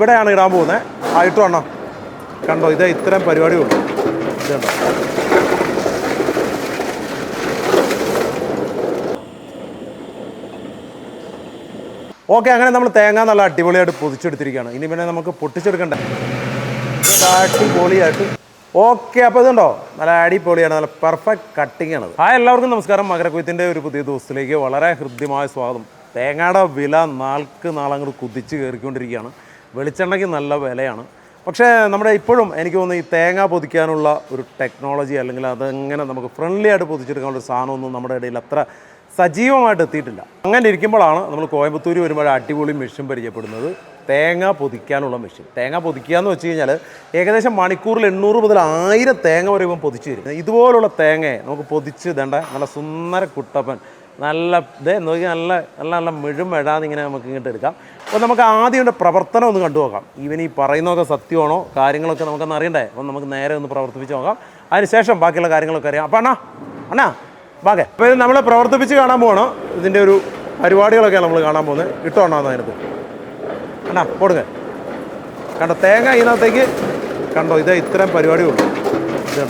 ഇവിടെയാണ് ഇടാൻ പോകുന്നത്. ആയിട്ട് അണ്ണ കണ്ടോ ഇതേ ഇത്തരം പരിപാടിയുള്ളൂ. ഉള്ളു ഓക്കെ അങ്ങനെ നമ്മൾ തേങ്ങ നല്ല അടിപൊളിയായിട്ട് പൊതിച്ചെടുത്തിരിക്കുകയാണ്. ഇനി പിന്നെ നമുക്ക് പൊട്ടിച്ചെടുക്കണ്ടേ. അടിപൊളിയായിട്ട് ഓക്കെ അപ്പോൾ ഇതുണ്ടോ? നല്ല അടിപൊളിയാണ് നല്ല പെർഫെക്റ്റ് കട്ടിംഗ് ആണ് ആ എല്ലാവർക്കും നമസ്കാരം. മകരക്കൊയ്ത്തിന്റെ ഒരു പുതിയ ദിവസത്തിലേക്ക് വളരെ ഹൃദ്യമായ സ്വാഗതം. തേങ്ങയുടെ വില നാൾക്ക് നാളങ്ങോട്ട് കുതിച്ച് കയറിക്കൊണ്ടിരിക്കുകയാണ്. വെളിച്ചെണ്ണയ്ക്ക് നല്ല വിലയാണ്. പക്ഷേ നമ്മുടെ ഇപ്പോഴും എനിക്ക് തോന്നുന്നു ഈ തേങ്ങ പൊതിക്കാനുള്ള ഒരു ടെക്നോളജി അല്ലെങ്കിൽ അതെങ്ങനെ നമുക്ക് ഫ്രണ്ട്ലി ആയിട്ട് പൊതിച്ചെടുക്കാനുള്ള സാധനമൊന്നും നമ്മുടെ ഇടയിൽ അത്ര സജീവമായിട്ട് എത്തിയിട്ടില്ല. അങ്ങനെ ഇരിക്കുമ്പോഴാണ് നമ്മൾ കോയമ്പത്തൂർ വരുമ്പോൾ അടിപൊളി മെഷീൻ പരിചയപ്പെടുന്നത്. തേങ്ങ പൊതിക്കാനുള്ള മെഷീൻ തേങ്ങ പൊതിക്കുക എന്ന് വെച്ച് കഴിഞ്ഞാൽ ഏകദേശം മണിക്കൂറിൽ എണ്ണൂറ് മുതൽ ആയിരം തേങ്ങ വരെ ഇപ്പം പൊതിച്ച് തരും. ഇതുപോലുള്ള തേങ്ങയെ നമുക്ക് പൊതിച്ച് ഇതേണ്ട നല്ല സുന്ദര കുട്ടപ്പൻ നല്ല ഇതേ നോക്കി നല്ല നല്ല നല്ല മെഴും മെഴാന്ന് ഇങ്ങനെ നമുക്ക് ഇങ്ങോട്ട് എടുക്കാം. അപ്പോൾ നമുക്ക് ആദ്യം ഒരു പ്രവർത്തനം ഒന്ന് കണ്ടു നോക്കാം. ഈവൻ ഈ പറയുന്നതൊക്കെ സത്യമാണോ? കാര്യങ്ങളൊക്കെ നമുക്കൊന്ന് അറിയണ്ടേ? അപ്പം നമുക്ക് നേരെ ഒന്ന് പ്രവർത്തിപ്പിച്ച് നോക്കാം. അതിനുശേഷം ബാക്കിയുള്ള കാര്യങ്ങളൊക്കെ അറിയാം. അപ്പോൾ അണ്ണാ അണ്ണാ ബാക്കെ അപ്പോൾ ഇത് നമ്മൾ പ്രവർത്തിപ്പിച്ച് കാണാൻ പോകണം ഇതിന്റെ ഒരു പരിപാടികളൊക്കെയാണ് നമ്മൾ കാണാൻ പോകുന്നത്. ഇട്ടോണ്ടോ അതിനകത്ത്? അണ്ണാ കൊടുങ്ങ കണ്ടോ തേങ്ങ ഇതിനകത്തേക്ക് കണ്ടോ ഇത് ഇത്തരം പരിപാടിയുള്ളൂ. ഇത്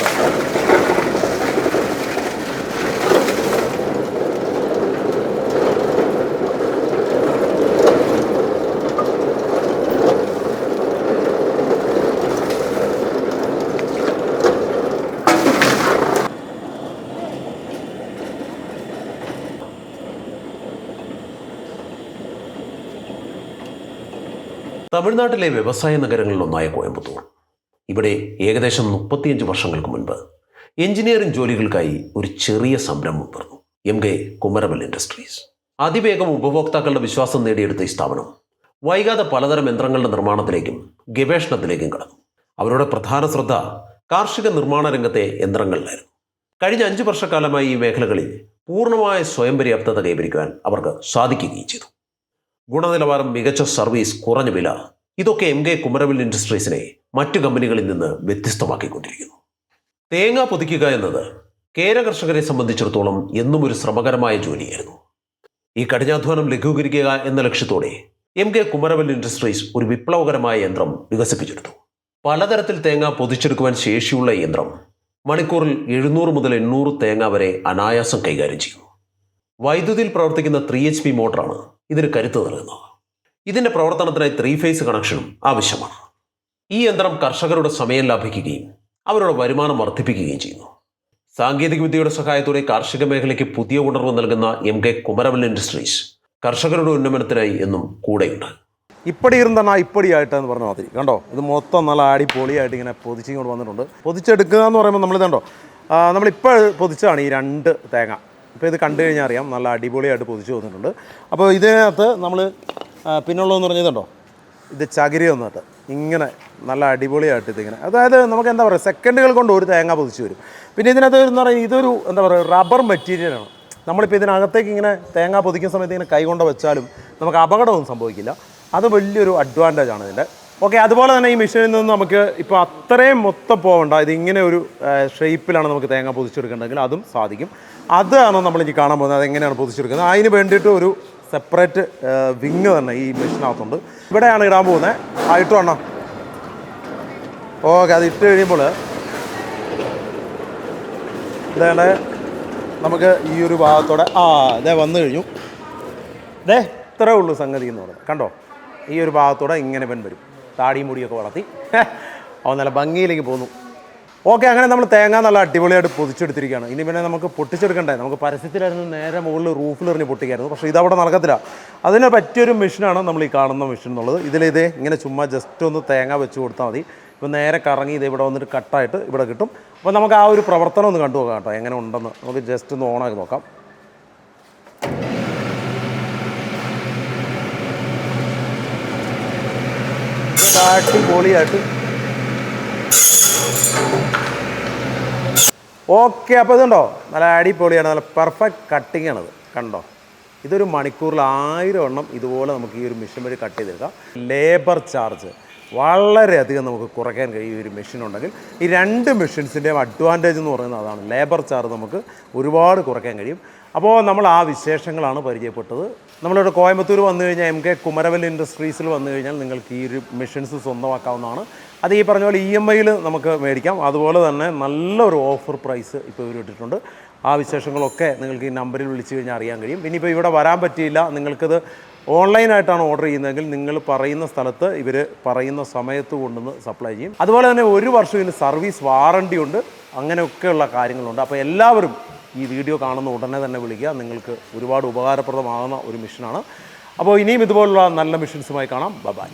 തമിഴ്നാട്ടിലെ വ്യവസായ നഗരങ്ങളിലൊന്നായ കോയമ്പത്തൂർ. ഇവിടെ ഏകദേശം മുപ്പത്തിയഞ്ച് വർഷങ്ങൾക്ക് മുൻപ് എഞ്ചിനീയറിംഗ് ജോലികൾക്കായി ഒരു ചെറിയ സംരംഭം തുറന്നു എം കെ കുമരവൽ ഇൻഡസ്ട്രീസ്. അതിവേഗം ഉപഭോക്താക്കളുടെ വിശ്വാസം നേടിയെടുത്ത ഈ സ്ഥാപനം വൈകാതെ പലതരം യന്ത്രങ്ങളുടെ നിർമ്മാണത്തിലേക്കും ഗവേഷണത്തിലേക്കും കടന്നു. അവരുടെ പ്രധാന ശ്രദ്ധ കാർഷിക നിർമ്മാണ രംഗത്തെ യന്ത്രങ്ങളിലായിരുന്നു. കഴിഞ്ഞ അഞ്ച് വർഷക്കാലമായി ഈ മേഖലകളിൽ പൂർണമായ സ്വയം പര്യാപ്തത കൈവരിക്കുവാൻ അവർക്ക് സാധിക്കുകയും ചെയ്തു. ഗുണനിലവാരം മികച്ച സർവീസ് കുറഞ്ഞ വില. ഇതൊക്കെ എം കെ കുമരവിൽ ഇൻഡസ്ട്രീസിനെ മറ്റു കമ്പനികളിൽ നിന്ന് വ്യത്യസ്തമാക്കിക്കൊണ്ടിരിക്കുന്നു. തേങ്ങ പൊതിക്കുക എന്നത് കേര കർഷകരെ സംബന്ധിച്ചിടത്തോളം എന്നും ഒരു ശ്രമകരമായ ജോലിയായിരുന്നു. ഈ കഠിനാധ്വാനം ലഘൂകരിക്കുക എന്ന ലക്ഷ്യത്തോടെ എം കെ കുമരവൽ ഇൻഡസ്ട്രീസ് ഒരു വിപ്ലവകരമായ യന്ത്രം വികസിപ്പിച്ചെടുത്തു. പലതരത്തിൽ തേങ്ങ പൊതിച്ചെടുക്കുവാൻ ശേഷിയുള്ള യന്ത്രം മണിക്കൂറിൽ എഴുന്നൂറ് മുതൽ എണ്ണൂറ് തേങ്ങ വരെ അനായാസം കൈകാര്യം ചെയ്യുന്നു. വൈദ്യുതിയിൽ പ്രവർത്തിക്കുന്ന ത്രീ എച്ച് പി മോട്ടറാണ് ഇതിന് കരുത്ത് നൽകുന്നു ഇതിന്റെ പ്രവർത്തനത്തിനായി ത്രീ ഫേസ് കണക്ഷനും ആവശ്യമാണ്. ഈ യന്ത്രം കർഷകരുടെ സമയം ലാഭിക്കുകയും അവരുടെ വരുമാനം വർദ്ധിപ്പിക്കുകയും ചെയ്യുന്നു. സാങ്കേതിക വിദ്യയുടെ സഹായത്തോടെ കാർഷിക മേഖലയ്ക്ക് പുതിയ ഉണർവ് നൽകുന്ന എം കെ കുമരവൽ ഇൻഡസ്ട്രീസ് കർഷകരുടെ ഉന്നമനത്തിനായി എന്നും കൂടെയുണ്ട്. ഇപ്പടി ഇരുന്നണ്ണ ഇപ്പടി ആയിട്ടെന്ന് പറഞ്ഞ മാതിരി കണ്ടോ? ഇത് മൊത്തം നല്ല അടിപൊളിയായിട്ട് ഇങ്ങനെ പൊതിച്ചിങ്ങോട്ട് വന്നിട്ടുണ്ട്. പൊതിച്ചെടുക്കുക എന്ന് പറയുമ്പോൾ നമ്മളിതുണ്ടോ നമ്മളിപ്പോൾ പൊതിച്ചതാണ് ഈ രണ്ട് തേങ്ങ. ഇപ്പോൾ ഇത് കണ്ടു കഴിഞ്ഞാൽ അറിയാം. നല്ല അടിപൊളിയായിട്ട് പൊതിച്ചു വന്നിട്ടുണ്ട്. അപ്പോൾ ഇതിനകത്ത് നമ്മൾ പിന്നുള്ളതെന്ന് പറഞ്ഞതുണ്ടോ ഇത് ചകിരി വന്നിട്ട് ഇങ്ങനെ നല്ല അടിപൊളിയായിട്ട് ഇതിങ്ങനെ. അതായത് നമുക്ക് എന്താ പറയുക സെക്കൻഡുകൾ കൊണ്ട് ഒരു തേങ്ങ പൊതിച്ച് വരും. പിന്നെ ഇതിനകത്ത് എന്ന് പറയുന്നത് ഇതൊരു എന്താ പറയുക റബ്ബർ മെറ്റീരിയലാണ് നമ്മളിപ്പോൾ ഇതിനകത്തേക്ക് ഇങ്ങനെ തേങ്ങ പൊതിക്കുന്ന സമയത്ത് ഇങ്ങനെ കൈ കൊണ്ട് വെച്ചാലും നമുക്ക് അപകടമൊന്നും സംഭവിക്കില്ല. അത് വലിയൊരു അഡ്വാന്റേജ് ആണ് ഇതിന്റെ. ഓക്കെ അതുപോലെ തന്നെ ഈ മെഷീനിൽ നിന്ന് നമുക്ക് ഇപ്പോൾ അത്രയും മൊത്തം പോകണ്ട ഇത് ഇങ്ങനെ ഒരു ഷേപ്പിലാണ് നമുക്ക് തേങ്ങ പൊതിച്ചെടുക്കേണ്ടതെങ്കിൽ അതും സാധിക്കും. അതാണ് നമ്മൾ ഇനി കാണാൻ പോകുന്നത്? അതെങ്ങനെയാണ് പൊതിച്ചെടുക്കുന്നത്? അതിന് വേണ്ടിയിട്ട് ഒരു സെപ്പറേറ്റ് വിങ് തന്നെ ഈ മെഷീനകത്തുണ്ട്. ഇവിടെയാണ് ഇടാൻ പോകുന്നത്. ആ ഇട്ടു വേണം ഓക്കെ അത് ഇട്ട് കഴിയുമ്പോൾ ഇതാണ് നമുക്ക് ഈ ഒരു ഭാഗത്തോടെ ആ ഇതേ വന്നു കഴിഞ്ഞു. ദേ ഇത്രേ ഉള്ളൂ സംഗതി എന്ന് പറയുന്നത് കണ്ടോ? ഈ ഒരു ഭാഗത്തോടെ ഇങ്ങനെ പെൺ വരും. താടിയും മുടിയൊക്കെ വളർത്തി. അവൻ നല്ല ഭംഗിയിലേക്ക് പോന്നു. ഓക്കെ അങ്ങനെ നമ്മൾ തേങ്ങ നല്ല അടിപൊളിയായിട്ട് പൊതിച്ചെടുത്തിരിക്കുകയാണ്. ഇനി പിന്നെ നമുക്ക് പൊട്ടിച്ചെടുക്കണ്ടേ? നമുക്ക് പരസ്യത്തിലായിരുന്നു നേരെ മുകളിൽ റൂഫിൽ എറിഞ്ഞ് പൊട്ടിക്കായിരുന്നു. പക്ഷേ ഇതവിടെ നടക്കത്തില്ല. അതിന് പറ്റിയൊരു മെഷീനാണ് നമ്മൾ ഈ കാണുന്ന മെഷീൻ എന്നുള്ളത്. ഇതിലിതേ ഇങ്ങനെ ചുമ്മാ ജസ്റ്റ് ഒന്ന് തേങ്ങ വെച്ച് കൊടുത്താൽ മതി. ഇപ്പോൾ നേരെ കറങ്ങി ഇത് ഇവിടെ വന്നിട്ട് കട്ടായിട്ട് ഇവിടെ കിട്ടും. അപ്പോൾ നമുക്ക് ആ ഒരു പ്രവർത്തനം ഒന്ന് കണ്ടു കേട്ടോ എങ്ങനെ ഉണ്ടെന്ന്. നമുക്ക് ജസ്റ്റ് ഒന്ന് ഓണാക്കി നോക്കാം. അടിപൊളിയായിട്ട്. ഓക്കെ അപ്പോൾ ഇതുണ്ടോ? നല്ല അടിപൊളിയാണ് നല്ല പെർഫെക്റ്റ് കട്ടിംഗ് ആണത്. കണ്ടോ? ഇതൊരു മണിക്കൂറിൽ ആയിരം എണ്ണം ഇതുപോലെ നമുക്ക് ഈ ഒരു മെഷീൻ വഴി കട്ട് ചെയ്തെടുക്കാം. ലേബർ ചാർജ് വളരെയധികം നമുക്ക് കുറയ്ക്കാൻ കഴിയും ഈ ഒരു മെഷീൻ ഉണ്ടെങ്കിൽ. ഈ രണ്ട് മെഷീൻസിന്റെയും അഡ്വാന്റേജ് എന്ന് പറയുന്നത് അതാണ്. ലേബർ ചാർജ് നമുക്ക് ഒരുപാട് കുറയ്ക്കാൻ കഴിയും. അപ്പോൾ നമ്മൾ ആ വിശേഷങ്ങളാണ് പരിചയപ്പെട്ടത്. നമ്മളിവിടെ കോയമ്പത്തൂർ വന്നു കഴിഞ്ഞാൽ എം കെ കുമരവൽ ഇൻഡസ്ട്രീസിൽ വന്നു കഴിഞ്ഞാൽ നിങ്ങൾക്ക് ഈ ഒരു മെഷീൻസ് സ്വന്തമാക്കാവുന്നതാണ്. അത് ഈ പറഞ്ഞ പോലെ ഇ എം ഐയിൽ നമുക്ക് മേടിക്കാം. അതുപോലെ തന്നെ നല്ലൊരു ഓഫർ പ്രൈസ് ഇപ്പോൾ ഇവർ ഇട്ടിട്ടുണ്ട്. ആ വിശേഷങ്ങളൊക്കെ നിങ്ങൾക്ക് ഈ നമ്പറിൽ വിളിച്ചു കഴിഞ്ഞാൽ അറിയാൻ കഴിയും. ഇനിയിപ്പോൾ ഇവിടെ വരാൻ പറ്റിയില്ല. നിങ്ങൾക്കിത് ഓൺലൈനായിട്ടാണ് ഓർഡർ ചെയ്യുന്നതെങ്കിൽ നിങ്ങൾ പറയുന്ന സ്ഥലത്ത് ഇവർ പറയുന്ന സമയത്ത് കൊണ്ടുവന്ന് സപ്ലൈ ചെയ്യും. അതുപോലെ തന്നെ ഒരു വർഷം ഇതിന് സർവീസ് വാറണ്ടി ഉണ്ട്. അങ്ങനെയൊക്കെയുള്ള കാര്യങ്ങളുണ്ട്. അപ്പോൾ എല്ലാവരും ഈ വീഡിയോ കാണുന്ന ഉടനെ തന്നെ വിളിക്കുക. നിങ്ങൾക്ക് ഒരുപാട് ഉപകാരപ്രദമാകുന്ന ഒരു മിഷനാണ്. അപ്പോൾ ഇനിയും ഇതുപോലുള്ള നല്ല മിഷൻസുമായി കാണാം. ബൈ